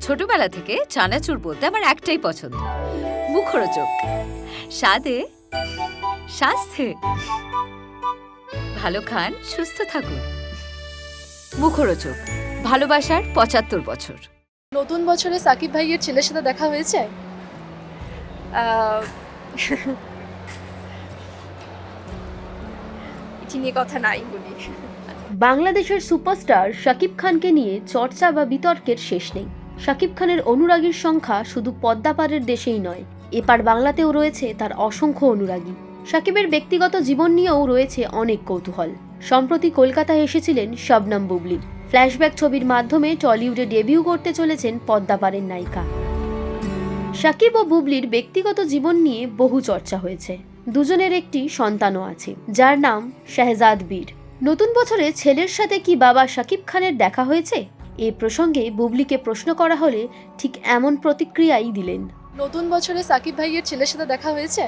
ছোটবেলা থেকে চানাচুর বলতে আমার একটাই পছন্দ। মুখরোচক। স্বাদে স্বাস্থ্যে। ভালো খান সুস্থ থাকুন। মুখরোচক। ভালোবাসার পঁচাত্তর বছর। নতুন বছরে সাকিব ভাইয়ের ছেলের সাথে দেখা হয়েছে? আহ, এটি নিয়ে কথা নাই বলি। বাংলাদেশের সুপারস্টার শাকিব খানকে নিয়ে চর্চা বা বিতর্কের শেষ নেই। শাকিব খানের অনুরাগীর সংখ্যা শুধু পদ্মাপাড়ের দেশেই নয় এপার বাংলাতেও রয়েছে তার অসংখ্য অনুরাগী। শাকিবের ব্যক্তিগত জীবন নিয়েও রয়েছে অনেক কৌতূহল। সম্প্রতি কলকাতায় এসেছিলেন শবনম বুবলি। ফ্ল্যাশব্যাক ছবির মাধ্যমে টলিউডে ডেবিউ করতে চলেছেন পদ্মাপাড়ের নায়িকা। শাকিব ও বুবলির ব্যক্তিগত জীবন নিয়ে বহু চর্চা হয়েছে। দুজনের একটি সন্তানও আছে, যার নাম শাহজাদ বীর। নতুন বছরে ছেলের সাথে কি বাবা শাকিব খানের দেখা হয়েছে? এ প্রসঙ্গে বুবলিকে প্রশ্ন করা হলে ঠিক এমন প্রতিক্রিয়াই দিলেন। নতুন বছরে সাকিব ভাইয়ের ছেলের সাথে দেখা হয়েছে?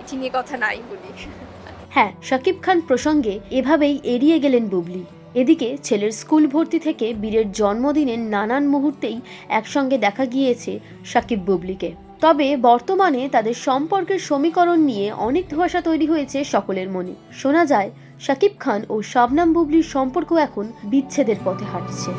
এটি নিয়ে কথা নাই বলি। হ্যাঁ শাকিব খান প্রসঙ্গে এভাবেই এড়িয়ে গেলেন বুবলি। এদিকে ছেলের স্কুল ভর্তি থেকে বীরের জন্মদিনের নানান মুহূর্তেই একসঙ্গে দেখা গিয়েছে শাকিব বুবলিকে। তবে বর্তমানে তাদের সম্পর্কের সমীকরণ নিয়ে অনেক ধোয়াশা তৈরি হয়েছে সকলের মনে। শোনা যায়, শাকিব খান ও শাবনাম বুবলির সম্পর্ক এখন বিচ্ছেদের পথে হাঁটছে।